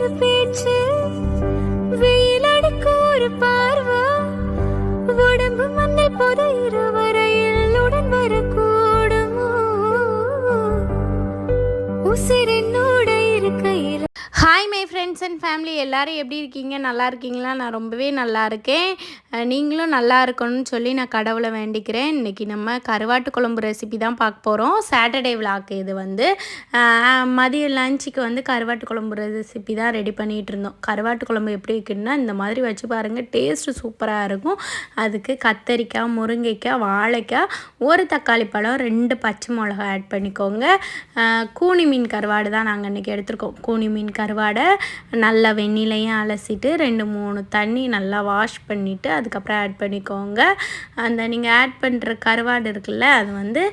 ஒரு பேச்சு. வெயில் அடிக்க ஒரு பார்வை. உடம்பு மண்ணில் புதையிற வரையில் உடன் வரக்கூடுமோ. உசிரினோட ஃப்ரெண்ட்ஸ் அண்ட் ஃபேமிலி எல்லோரும் எப்படி இருக்கீங்க? நல்லா இருக்கீங்களா? நான் ரொம்பவே நல்லா இருக்கேன். நீங்களும் நல்லா இருக்கணும்னு சொல்லி நான் கடவுளை வேண்டிக்கிறேன். இன்றைக்கி நம்ம கருவாட்டு குழம்பு ரெசிபி தான் பார்க்க போகிறோம் சாட்டர்டே விளாக்கு இது வந்து. மதியம் லஞ்சுக்கு வந்து கருவாட்டு குழம்பு ரெசிபி தான் ரெடி பண்ணிகிட்டு இருந்தோம். கருவாட்டு குழம்பு எப்படி இருக்குன்னா இந்த மாதிரி வச்சு பாருங்கள் டேஸ்ட்டு சூப்பராக இருக்கும். அதுக்கு கத்தரிக்காய் முருங்கைக்காய் வாழைக்காய் ஒரு தக்காளி பழம் ரெண்டு பச்சை மிளகா ஆட் பண்ணிக்கோங்க. கூனி மீன் கருவாடு தான் நாங்கள் இன்றைக்கி எடுத்திருக்கோம். கூனி மீன் கருவாடை. நல்லா வெந்நிலையும் அலசிட்டு ரெண்டு மூணு தண்ணி நல்லா வாஷ் பண்ணிவிட்டு அதுக்கப்புறம் ஆட் பண்ணிக்கோங்க. அந்த நீங்கள் ஆட் பண்ணுற கருவாடு இருக்குல்ல அது வந்து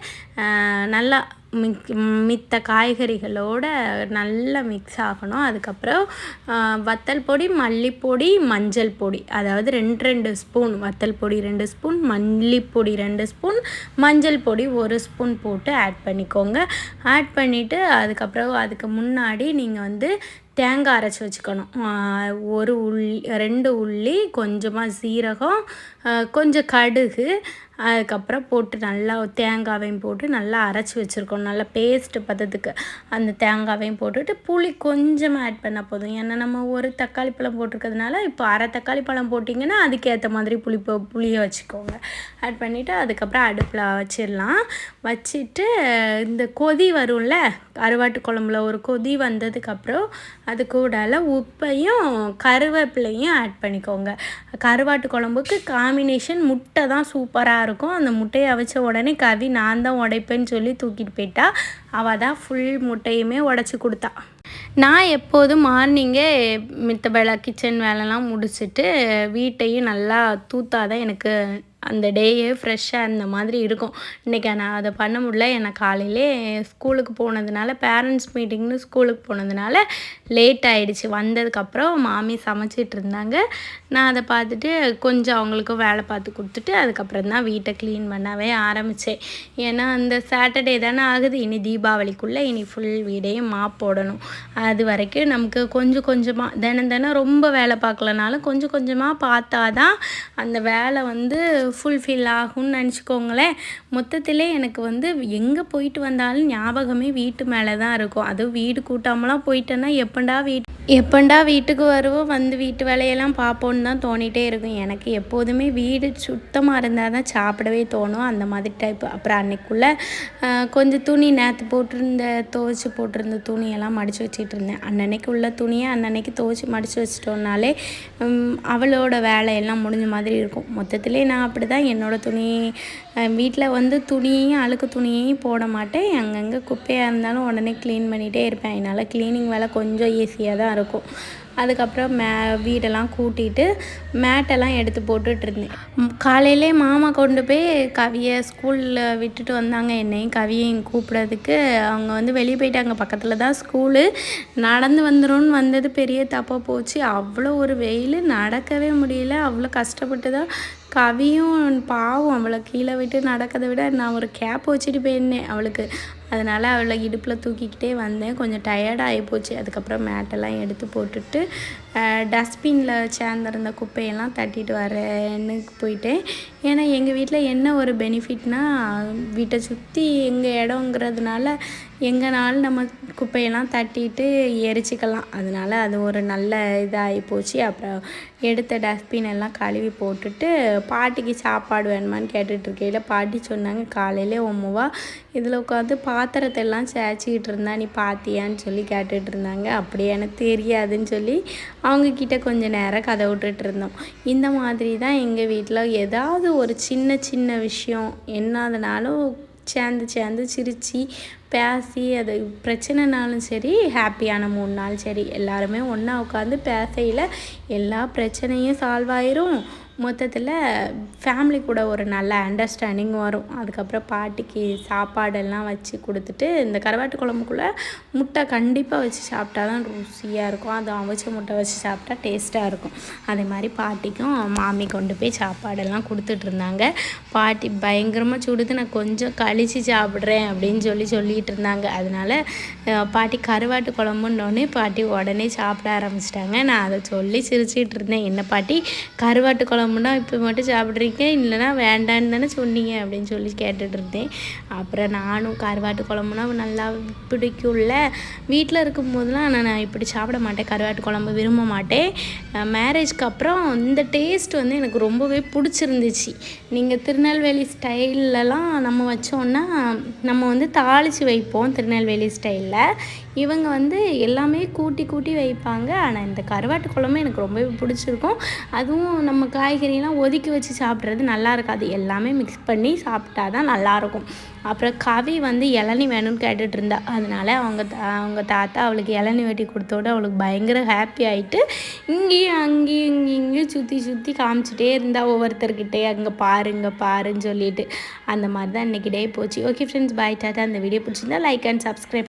நல்லா மிக் மித்த காய்கறிகளோட நல்லா மிக்ஸ் ஆகணும். அதுக்கப்புறம் வத்தல் பொடி மல்லிப்பொடி மஞ்சள் பொடி. அதாவது ரெண்டு ரெண்டு ஸ்பூன் வத்தல் பொடி ரெண்டு ஸ்பூன் மல்லிப்பொடி ரெண்டு ஸ்பூன் மஞ்சள் பொடி ஒரு ஸ்பூன் போட்டு ஆட் பண்ணிக்கோங்க. ஆட் பண்ணிவிட்டு அதுக்கப்புறம் அதுக்கு முன்னாடி நீங்கள் வந்து தேங்காய் அரைச்சி வச்சுக்கணும். ஒரு உள்ளி ரெண்டு உள்ளி கொஞ்சமாக சீரகம் கொஞ்சம் கடுகு அதுக்கப்புறம் போட்டு நல்லா தேங்காவையும் போட்டு நல்லா அரைச்சி வச்சுருக்கோம். நல்லா பேஸ்ட்டு பதத்துக்கு அந்த தேங்காவையும் போட்டுட்டு புளி கொஞ்சமாக ஆட் பண்ணால் போதும். ஏன்னா நம்ம ஒரு தக்காளி பழம் போட்டிருக்கிறதுனால இப்போ அரை தக்காளி பழம் போட்டிங்கன்னா அதுக்கேற்ற மாதிரி புளி போ- புளியை வச்சுக்கோங்க. ஆட் பண்ணிவிட்டு அதுக்கப்புறம் அடுப்பில் வச்சிடலாம். வச்சுட்டு இந்த கொதி வரும்ல கருவாட்டு குழம்புல ஒரு கொதி வந்ததுக்கப்புறம் அது கூடால உப்பையும் கருவேப்பிலையும் ஆட் பண்ணிக்கோங்க. கருவாட்டு குழம்புக்கு காம்பினேஷன் முட்டை தான் சூப்பராக இருக்கும். அந்த முட்டையை அவிச்ச உடனே கவி நான் தான் உடைப்பேன்னு சொல்லி தூக்கிட்டு போயிட்டா. அவள் தான் ஃபுல் முட்டையுமே உடச்சி கொடுத்தா. நான் எப்போதும் மார்னிங்கே மித்த வேலை கிச்சன் வேலைலாம் முடிச்சுட்டு வீட்டையும் நல்லா தூத்தாதான் எனக்கு அந்த டேயே ஃப்ரெஷ்ஷாக அந்த மாதிரி இருக்கும். இன்றைக்கி நான் அதை பண்ண முடியல. என்னை காலையிலே ஸ்கூலுக்கு போனதுனால பேரண்ட்ஸ் மீட்டிங்னு ஸ்கூலுக்கு போனதுனால லேட் ஆகிடுச்சு வந்ததுக்கப்புறம் மாமி சமைச்சிட்டு இருந்தாங்க. நான் அதை பார்த்துட்டு கொஞ்சம் அவங்களுக்கும் வேலை பார்த்து கொடுத்துட்டு அதுக்கப்புறம் தான் வீட்டை க்ளீன் பண்ணவே ஆரம்பித்தேன் ஏன்னா அந்த சாட்டர்டே தானே ஆகுது. இனி தீபாவளிக்குள்ளே இனி ஃபுல் வீடையும் மாப் போடணும். அது வரைக்கும் நமக்கு கொஞ்சம் கொஞ்சமாக தினம் தினம் ரொம்ப வேலை பார்க்கலனாலும் கொஞ்சம் கொஞ்சமாக பார்த்தா தான் அந்த வேலை வந்து ஃபுல்ஃபில் ஆகும்னு நினச்சிக்கோங்களேன். மொத்தத்திலே எனக்கு வந்து எங்கே போயிட்டு வந்தாலும் ஞாபகமே வீட்டு மேலே தான் இருக்கும். அதுவும் வீடு கூட்டாமலாம் போயிட்டேன்னா எப்பண்டா வீட்டு எப்பண்டா வீட்டுக்கு வருவோம் வந்து வீட்டு வேலையெல்லாம் பார்ப்போன்னு தான் தோணிகிட்டே இருக்கும். எனக்கு எப்போதுமே வீடு சுத்தமாக இருந்தால் தான் சாப்பிடவே தோணும். அந்த மாதிரி டைப் அப்புறம் அன்னைக்குள்ளே கொஞ்சம் துணி நேற்று போட்டிருந்த துவைச்சி போட்டிருந்த துணியெல்லாம் மடித்து வச்சிட்டு இருந்தேன். அன்னன்னைக்கு உள்ள துணியை அன்னன்னைக்கு துவைச்சி மடித்து வச்சிட்டோம்னாலே அவளோட வேலையெல்லாம் முடிஞ்ச மாதிரி இருக்கும். மொத்தத்திலே நான் அப்படி தான் என்னோடய துணி வீட்டில் வந்து துணியையும் அழுக்கு துணியையும் போட மாட்டேன். அங்கங்கே குப்பையாக இருந்தாலும் உடனே க்ளீன் பண்ணிகிட்டே இருப்பேன். அதனால் க்ளீனிங் வேலை கொஞ்சம் ஈஸியாக தான் இருக்கும். அதுக்கப்புறம் மே வீடெல்லாம் கூட்டிட்டு மேட்டெல்லாம் எடுத்து போட்டுட்டு இருந்தேன் காலையிலே மாமா கொண்டு போய் கவியை ஸ்கூலில் விட்டுட்டு வந்தாங்க. என்னையும் கவியையும் கூப்பிட்றதுக்கு அவங்க வந்து வெளியே போயிட்டாங்க. பக்கத்தில் தான் ஸ்கூலு. நடந்து வந்துடும்னு வந்தது பெரிய தப்பாக போச்சு. அவ்வளோ ஒரு வெயில் நடக்கவே முடியல. அவ்வளோ கஷ்டப்பட்டு தான் கவியும் பாவம். அவளை கீழே விட்டு நடக்கிறத விட நான் ஒரு கேப் வச்சுட்டு போயிருந்தேன் அவளுக்கு. அதனால் அவளை இடுப்பில் தூக்கிக்கிட்டே வந்தேன். கொஞ்சம் டயர்டாகி போச்சு. அதுக்கப்புறம் மேட்டெல்லாம் எடுத்து போட்டுட்டு டஸ்ட்பினில் சேர்ந்துருந்த குப்பையெல்லாம் தட்டிட்டு வரேன்னு போயிட்டேன். ஏன்னா எங்கள் வீட்டில் என்ன ஒரு பெனிஃபிட்னால் வீட்டை சுற்றி எங்கள் இடங்கிறதுனால எங்கேனாலும் நம்ம குப்பையெல்லாம் தட்டிட்டு எரிச்சிக்கலாம். அதனால அது ஒரு நல்ல இதாகி போச்சு. அப்புறம் எடுத்த டஸ்ட்பின் எல்லாம் கழுவி போட்டுட்டு பாட்டிக்கு சாப்பாடு வேணுமான்னு கேட்டுட்டு இருக்கையில் பாட்டி சொன்னாங்க காலையிலே ஒம்முவா இதில் உட்காந்து பாத்திரத்தை எல்லாம் சேச்சிக்கிட்டு இருந்தா நீ பாத்தியான்னு சொல்லி கேட்டுட்டு இருந்தாங்க. அப்படியே எனக்கு தெரியாதுன்னு சொல்லி அவங்கக்கிட்ட கொஞ்சம் நேரம் கதை விட்டுட்டு இருந்தோம். இந்த மாதிரி தான் எங்கள் வீட்டில் ஏதாவது ஒரு சின்ன சின்ன விஷயம் என்னதுனாலும் சேர்ந்து சேர்ந்து சிரித்து பேசி அது பிரச்சனைனாலும் சரி ஹாப்பியான மூணு நாள் சரி. எல்லாருமே ஒன்றா உட்காந்து பேசையில் எல்லா பிரச்சனையும் சால்வ் ஆயிரும். மொத்தத்தில் ஃபேமிலி கூட ஒரு நல்ல அண்டர்ஸ்டாண்டிங் வரும். அதுக்கப்புறம் பாட்டிக்கு சாப்பாடெல்லாம் வச்சு கொடுத்துட்டு இந்த கருவாட்டு குழம்புக்குள்ளே முட்டை கண்டிப்பாக வச்சு சாப்பிட்டா தான் ருசியாக இருக்கும். அது அவிச்ச முட்டை வச்சு சாப்பிட்டா டேஸ்ட்டாக இருக்கும். அதே மாதிரி பாட்டிக்கும் மாமி கொண்டு போய் சாப்பாடெல்லாம் கொடுத்துட்டு இருந்தாங்க. பாட்டி பயங்கரமாக சுடுது நான் கொஞ்சம் கழித்து சாப்பிட்றேன் அப்படின்னு சொல்லி சொல்லிகிட்டு இருந்தாங்க. அதனால பாட்டி கருவாட்டு குழம்புன்னொடனே பாட்டி உடனே சாப்பிட ஆரம்பிச்சிட்டாங்க. நான் அதை சொல்லி சிரிச்சிட்டு இருந்தேன். என்ன பாட்டி கருவாட்டு குழம்பு குழம்புனா இப்போ மட்டும் சாப்பிட்றீங்க இல்லைன்னா வேண்டான்னு தானே சொன்னீங்க அப்படின்னு சொல்லி கேட்டுட்டு இருந்தேன் அப்புறம் நானும் கருவாட்டு குழம்புனா நல்லா பிடிக்கும்ல. வீட்டில் இருக்கும்போதெல்லாம் நான் நான் இப்படி சாப்பிட மாட்டேன். கருவாட்டு குழம்பு விரும்ப மாட்டேன். மேரேஜ்க்கு அப்புறம் இந்த டேஸ்ட் வந்து எனக்கு ரொம்பவே பிடிச்சிருந்துச்சு. நீங்கள் திருநெல்வேலி ஸ்டைல்லலாம் நம்ம வச்சோன்னா நம்ம வந்து தாளித்து வைப்போம் திருநெல்வேலி ஸ்டைலில் இவங்க வந்து எல்லாமே கூட்டி கூட்டி வைப்பாங்க. ஆனால் இந்த கருவாட்டு குழம்பு எனக்கு ரொம்பவே பிடிச்சிருக்கும். அதுவும் நம்ம காய்கறியெல்லாம் ஒதுக்கி வச்சு சாப்பிட்றது நல்லா இருக்காது. எல்லாமே மிக்ஸ் பண்ணி சாப்பிட்டா தான் நல்லாயிருக்கும். அப்புறம் கவி வந்து இளநி வேணும்னு கேட்டுட்டு இருந்தா. அதனால அவங்க தா- அவங்க தாத்தா அவளுக்கு இளநி வெட்டி கொடுத்தோட அவளுக்கு பயங்கர ஹாப்பி ஆகிட்டு இங்கேயும் அங்கேயும் இங்கேயும் இங்கேயும் சுற்றி சுற்றி காமிச்சிட்டே இருந்தா ஒவ்வொருத்தர்கிட்டே அங்கே பாருங்க பாருன்னு சொல்லிட்டு. அந்த மாதிரி தான் இன்றைக்கி டே போச்சு. ஓகே ஃப்ரெண்ட்ஸ் பாய் டாட்டா அந்த வீடியோ பிடிச்சிருந்தா லைக் அண்ட் சப்ஸ்கிரைப்